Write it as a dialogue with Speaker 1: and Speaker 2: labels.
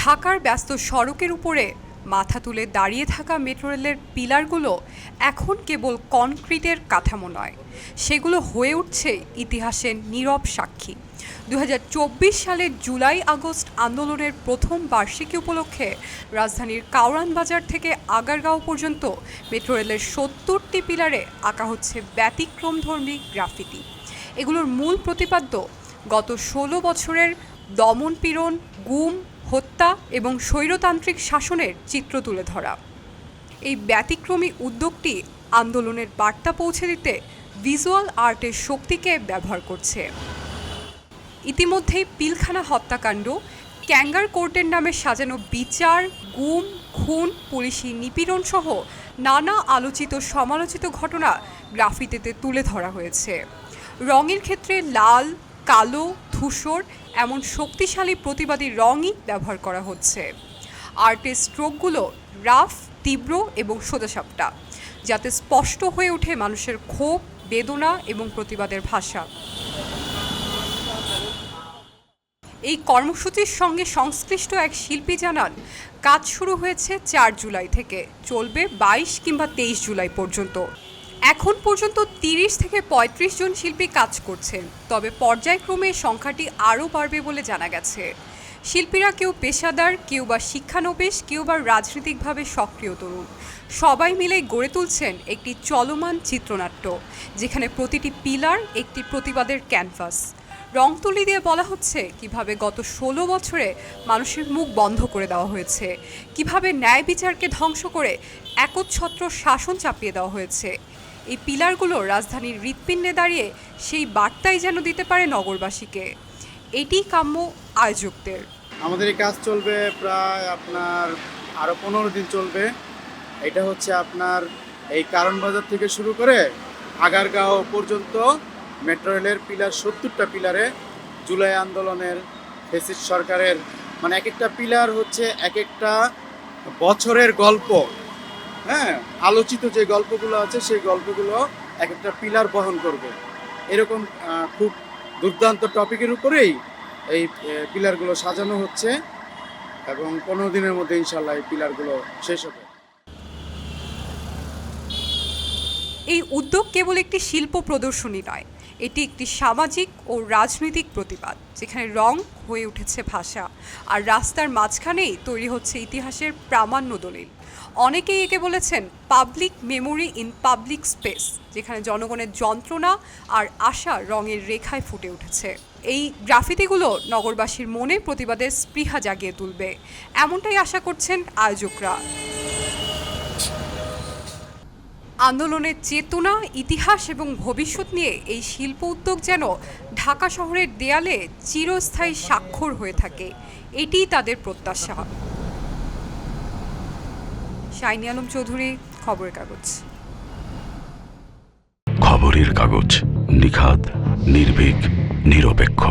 Speaker 1: ঢাকার ব্যস্ত সড়কের উপরে মাথা তুলে দাঁড়িয়ে থাকা মেট্রো রেলের পিলারগুলো এখন কেবল কনক্রিটের কাঠামো নয়, সেগুলো হয়ে উঠছে ইতিহাসের নীরব সাক্ষী। দু হাজার চব্বিশ সালের জুলাই আগস্ট আন্দোলনের প্রথম বার্ষিকী উপলক্ষে রাজধানীর কাউরান বাজার থেকে আগারগাঁও পর্যন্ত মেট্রো রেলের সত্তরটি পিলারে আঁকা হচ্ছে ব্যতিক্রমধর্মী গ্রাফিতি। এগুলোর মূল প্রতিপাদ্য, গত ষোলো বছরের দমন পীড়ন, গুম হত্যা এবং স্বৈরতান্ত্রিক শাসনের চিত্র তুলে ধরা। এই ব্যতিক্রমী উদ্যোগটি আন্দোলনের বার্তা পৌঁছে দিতে ভিজুয়াল আর্টের শক্তিকে ব্যবহার করছে। ইতিমধ্যেই পিলখানা হত্যাকাণ্ড, ক্যাঙ্গার কোর্টের নামে সাজানো বিচার, গুম, খুন, পুলিশি নিপীড়ন সহ নানা আলোচিত সমালোচিত ঘটনা গ্রাফিতিতে তুলে ধরা হয়েছে। রঙের ক্ষেত্রে লাল, কালো ধূসর, এমন শক্তিশালী প্রতিবাদী রঙই ব্যবহার করা হচ্ছে। আর্টের স্ট্রোকগুলো রাফ, তীব্র এবং সোজাসাপটা, যাতে স্পষ্ট হয়ে ওঠে মানুষের ক্ষোভ, বেদনা এবং প্রতিবাদের ভাষা। এই কর্মসূচির সঙ্গে সংশ্লিষ্ট এক শিল্পী জানান, কাজ শুরু হয়েছে চার জুলাই থেকে, চলবে বাইশ কিংবা তেইশ জুলাই পর্যন্ত। এখন পর্যন্ত তিরিশ থেকে পঁয়ত্রিশ জন শিল্পী কাজ করছেন তবে পর্যায়ক্রমে সংখ্যাটি আরও বাড়বে বলে জানা গেছে। শিল্পীরা কেউ পেশাদার, কেউ বা শিক্ষানবিশ, কেউ বা রাজনৈতিকভাবে সক্রিয় তরুণ। সবাই মিলে গড়ে তুলছেন একটি চলমান চিত্রনাট্য, যেখানে প্রতিটি পিলার একটি প্রতিবাদের ক্যানভাস। রং তুলি দিয়ে বলা হচ্ছে কীভাবে গত ষোলো বছরে মানুষের মুখ বন্ধ করে দেওয়া হয়েছে, কীভাবে ন্যায় বিচারকে ধ্বংস করে একচ্ছত্র শাসন চাপিয়ে দেওয়া হয়েছে। এই পিলারগুলো রাজধানীর হৃৎপিণ্ডে দাঁড়িয়ে সেই বার্তাই যেন দিতে পারে নগরবাসীকে। এটি কাম্য আয়োজকদের।
Speaker 2: আমাদের এই কাজ চলবে প্রায় আপনার আরও পনেরো দিন চলবে। এটা হচ্ছে আপনার এই কারণ বাজার থেকে শুরু করে আগারগাঁও পর্যন্ত মেট্রো রেলের পিলার, সত্তরটা পিলারে জুলাই আন্দোলনের ফেসিস্ট সরকারের মানে এক একটা পিলার হচ্ছে এক একটা বছরের গল্প। হ্যাঁ আলোচিত যে গল্পগুলো আছে, সেই গল্পগুলো এক একটা পিলার বহন করবে। এরকম খুব দুর্দান্ত টপিকের উপরেই এই পিলারগুলো সাজানো হচ্ছে এবং পনেরো দিনের মধ্যে ইনশাল্লাহ এই পিলারগুলো শেষ হবে।
Speaker 1: এই উদ্যোগ কেবল একটি শিল্প প্রদর্শনী নয়, এটি একটি সামাজিক ও রাজনৈতিক প্রতিবাদ, যেখানে রং হয়ে উঠেছে ভাষা, আর রাস্তার মাঝখানেই তৈরি হচ্ছে ইতিহাসের প্রামাণ্য দলিল। অনেকেই একে বলেছেন public memory in public space যেখানে জনগণের যন্ত্রণা আর আশা রঙের রেখায় ফুটে উঠেছে। এই গ্রাফিতিগুলো নগরবাসীর মনে প্রতিবাদের স্পৃহা জাগিয়ে তুলবে, এমনটাই আশা করছেন আয়োজকরা। আন্দোলনের চেতনা, ইতিহাস এবং ভবিষ্যৎ নিয়ে এই শিল্প উদ্যোগ যেন ঢাকা শহরের দেয়ালে চিরস্থায়ী স্বাক্ষর হয়ে থাকে। এটিই তাদের প্রত্যাশা। শাইনি আলম চৌধুরী, খবরের কাগজ।
Speaker 3: খবরের কাগজ নিখাত নির্ভীক, নিরপেক্ষ।